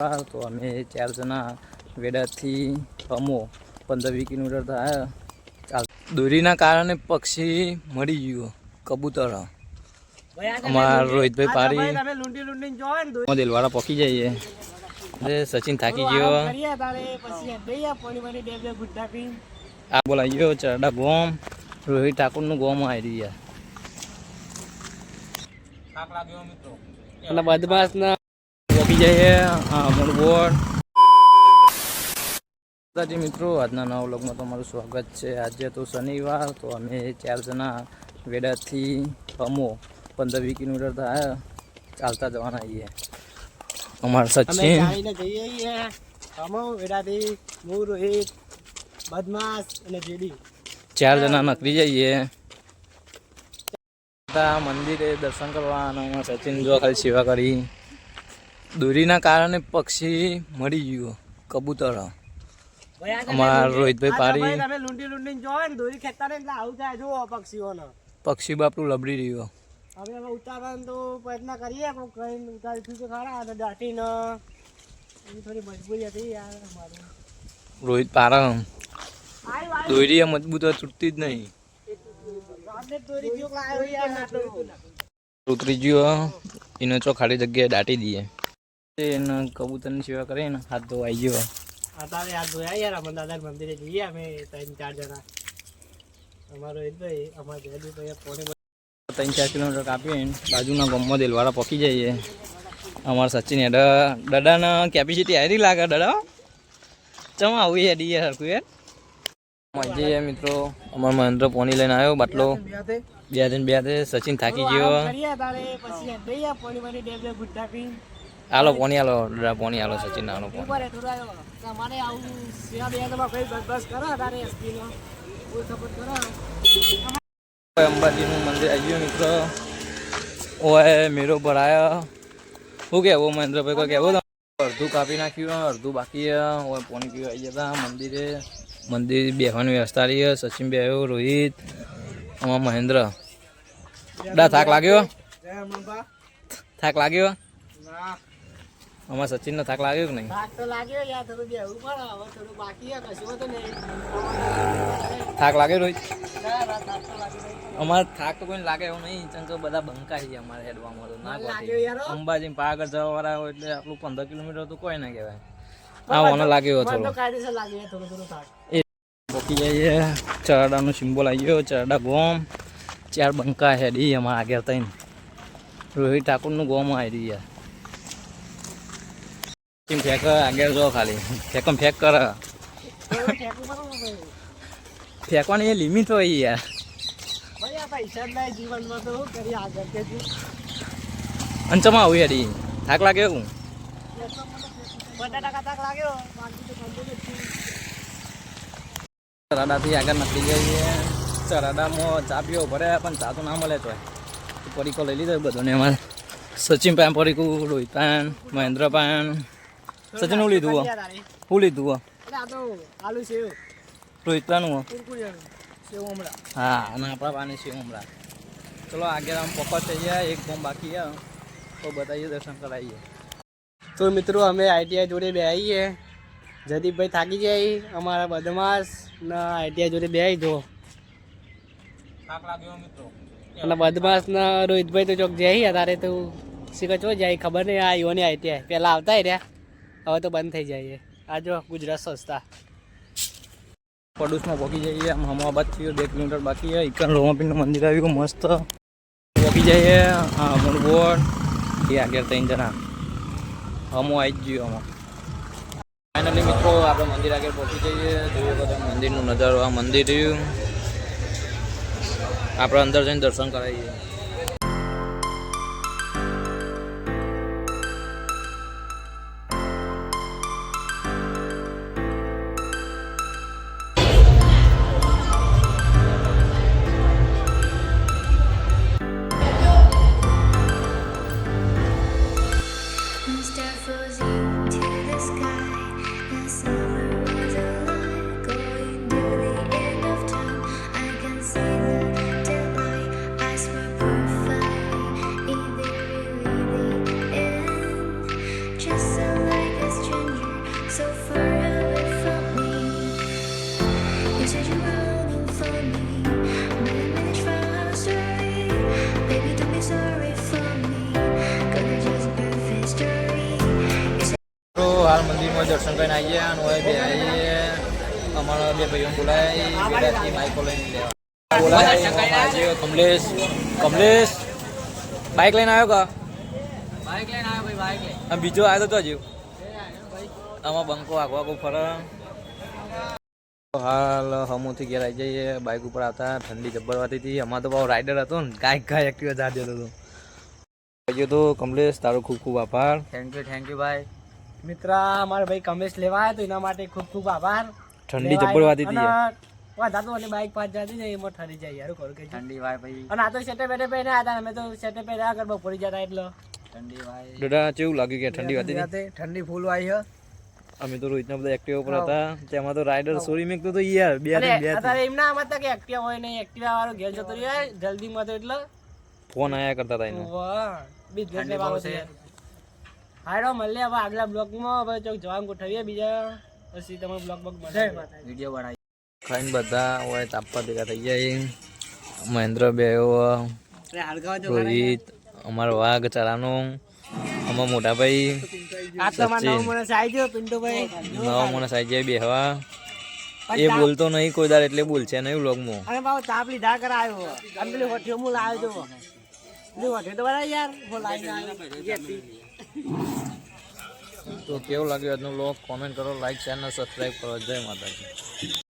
તો અમે ચાર જણા વેડાથી અમો પંદર વીસ કિલોમીટર થયા. ચાલ. દોરીના કારણે પક્ષી મળી ગયું કબૂતર. અમારા રોહિતભાઈ પારી. દેલવાડા પકી જઈએ. અરે સચિન થાકી ગયો. આ બોલાઈ ગયો ચરડા ગોમ. રોહિત ઠાકોરનું ગોમ આવી રહ્યા. એટલે બદમાશ ના જઈએ માતાજી મિત્રો આજના નવા વ્લોગમાં તમારું સ્વાગત છે. આજે તો શનિવાર તો અમે ચાર જણા વેડાથી અમો પંદર વીસ કિલોમીટર થયા ચાલતા જવાના છીએ. અમારા અમે સચિન જઈએ અમો વેડાથી હું રોહિત બદમાશ અને જેડી. ચાર જણા નકરી જઈએ. મંદિરે દર્શન કરવા અને સચિન જો ખાલી સેવા કરી. દોરીના કારણે પક્ષી મળી ગયું કબૂતર. અમારા રોહિતભાઈ પારી તમે લૂંટી લૂંટીને જોવે ને દોરી ખેંચતા ને એટલે આવું થાય જુઓ પક્ષીઓનો. પક્ષી બાપડું લબડી રહ્યો. હવે હવે ઉતારવાનો તો પ્રયત્ન કરીએ કોઈ કઈ ઉતારી છું તો ખરા અને દાટીને. એની થોડી મજબૂરી હતી યાર અમારું. રોહિત પારા. દોરી મજબૂત તૂટતી જ નહીં. ઉતરી ગયો એને ચો ખાલી જગ્યાએ દાટી દઈએ. એને કબૂતરની સેવા કરીને હાથ ધોવાઈ ગયો. અત્યારે હાથ ધોયા યાર અમે દાદા મંદિરે જઈએ અમે ત્રણ ચાર જણા. અમારો એ ભાઈ અમારા જયદીભાઈ પોણે ત્રણ ચાર કિલોમીટર કાપીને બાજુના ગામમાં દેલવાડા પકી જઈએ. અમારા સચિન એડા દડાને કેપેસિટી આવી લાગે દડા ચમ આવું હેડી યાર હરકું યાર મજે મિત્રો અમારો મહેન્દ્ર પોની લઈને આવ્યો બાટલો. બે દિન બે સચિન થાકી ગયો. હાલો પોની હાલો ડરા પોની હાલો સચિન હાલો પોની ઉપર થોડા તમારે આવું સિયા બે તમારે કઈ બસ બસ કરો તારે એસપી નો કોઈ સપોર્ટ કરો? અંબાજીનું મંદિર આવી ગયું મિત્રો. ઓય મેરો ભરાયો શું કહેવું મહેન્દ્રભાઈ કોઈ કહેવું? અડધું કાપી નાખ્યું અડધું બાકી. ઓય પોની પીવા આવી હતા મંદિરે. મંદિર બેહવાની વ્યવસ્થા રહી સચિન બે આવ્યો રોહિત આમાં મહેન્દ્ર. ડા થાક લાગ્યો? થાક લાગ્યો? ના. આમાં સચિનનો થાક લાગ્યો કે નહીં? થાક તો લાગ્યો યાર થોડું બેહવું પણ હવે થોડું બાકી છે કશું તો નહીં. થાક લાગ્યો રોહિત? ના, ના, અમારે થાક તો કોઈ લાગે એવું નહીં ચંકો બધા બંકા છે અમારે હેડવામાં તો ના લાગ્યો અંબાજી પાગળ જવા વાળા હોય એટલે આપણું પંદર કિલોમીટર તો કોઈ ના કહેવાય. હા મને લાગ્યો થોડો પોકી જઈએ ચરડાનો સિમ્બોલ આવી ગયો ચરડા ગોમ. ચાર બંકા હેડી અમારા આગળ તઈને રોહિત ઠાકોરનું ગોમ આવી રહ્યા. કેમ ફેંક આગળ જો ખાલી. ફેંકમ ફેંક કર. ફેંકવાની એ લિમિટ હોય યાર? અંચમાં આવું યાર થાક લાગે હું. ચરાડાથી આગળ નકળી જઈએ ચરાડામાં ચા પીવો ભરે પણ ચા તો ના મળે તો પરીકો લઈ લીધો બધોને અમારે. સચિન પાન પરીકું રોહિત પાન મહેન્દ્ર પાન. સચિન હું લીધું હો? લીધું આલુ સેવ. રોહિત પાનું હો? અને આપણા પાણી સેવ હમણાં. ચલો આગળ આમ પપ્પા થઈ ગયા એક ગોમ બાકી ગયા તો બતાવીએ દર્શન કરાવીએ. તો મિત્રો અમે આઈટીઆઈ જોડે બે આવીએ જદીપભાઈ થાકી જાય અમારા બદમાશ ના આઈટીઆઈ જોડે બે આવી જો. થાક લાગ્યો મિત્રો. અને બદમાશ ના રોહિતભાઈ તો ચોક જાય તારે તો શીખો ચો જાય ખબર નહીં આ યોની આઈટીઆઈ. પહેલાં આવતા રહ્યા. હવે તો બંધ થઈ જાય આ જો ગુજરાત સંસ્થા. પડોશમાં પહોંચી જઈએ, આમ હમાબાદ થયું, બે કિલોમીટર બાકી છે. ઇકન રોમાપીનું મંદિર આવ્યું, મસ્ત. પહોંચી જઈએ, હા અમારું એ આગળ ત્રણ જણા. હમો આવી જ ગયો હમો ફાઇનલી મિત્રો, આપણે મંદિર આગળ પહોંચી જઈએ. જોઈએ બધા મંદિરનું નજારો. આ મંદિર રહ્યું. આપણે અંદર જઈને દર્શન કરાવીએ. મંદિરમાં દર્શન કરીને આવીએ અને હવે બે આવીએ. અમારા બે ભાઈઓ બોલાય બેડાથી માઇકો લઈને લેવા. બોલાય આજે કમલેશ. કમલેશ બાઈક લઈને આવ્યો કા? બાઇક લઈને આવ્યો ભાઈ બાઇક લઈને. બીજો આવ્યો તો હજુ? આમાં બંકો આગો આગો ફરે. હાલ હમુથી ઘેર આવી જઈએ બાઇક ઉપર આવતા ઠંડી જબ્બરવાતી હતી. અમાર તો બહુ રાઇડર હતો ને કાંઈક કાંઈ એક્ટિવા જા જતો હતો તો. કમલેશ તારો ખૂબ ખૂબ આભાર. થેન્ક યુ થેન્ક યુ ભાઈ. મિત્ર મારા ભાઈ કમેશ લેવા આવ્યો તો એના માટે ખૂબ ખૂબ આભાર. ઠંડી જબ્બરવાતી હતી યાર. વધારતો અને બાઇક પાછ જતી ને એમાં ઠરી જાય યાર કોર કે ઠંડી વાય ભાઈ. અને આ તો સેટે બેટે પહેર્યા હતા અમે તો સેટે પહેર્યા આગળ બપોરી જતા એટલે. ઠંડી વાય. દાદા કેવું લાગ્યું કે ઠંડી વાતી હતી? ઠંડી ફૂલ આવી હે અમે તો રોહિતના બધા એક્ટિવા ઉપર હતા. તેમાં તો રાઈડર સોરી મેક તો યાર બે બે અત્યારે એમના આમાં હતા કે એક્ટિવા હોય નહીં એક્ટિવા વાળો ઘેર જતો રહ્યો જલ્દી માં તો એટલે. ફોન આયા કરતા હતા એનો. વાહ બિઝનેસ ને બાબત છે. હારો મળીએ હવે આગલા બ્લોગમાં. હવે ચોક જવાનું ગોઠવીએ બીજા. પછી તમે બ્લોગ બ્લોગ મળે વીડિયો બનાવી ખાઈને બધા હોય તાપવા ભેગા થઈ જાય મહેન્દ્ર બે રોહિત અમારો વાઘ ચરાનો અમાર મોટા ભાઈ. નવ માણસ આવી જાય બેહવા. એ બોલતો નહીં કોઈ દાર એટલે બોલશે નહીં વ્લોગમાં અને બાબુ તાપ લીધા કર આવ્યો. પેલી હોઠીઓ હું લાવ્યો જો પેલી તો યાર. આવ્યો તો કેવું લાગ્યું આજનો લોક કોમેન્ટ કરો લાઈક ચેનલ સબસ્ક્રાઈબ કરો. જય માતાજી.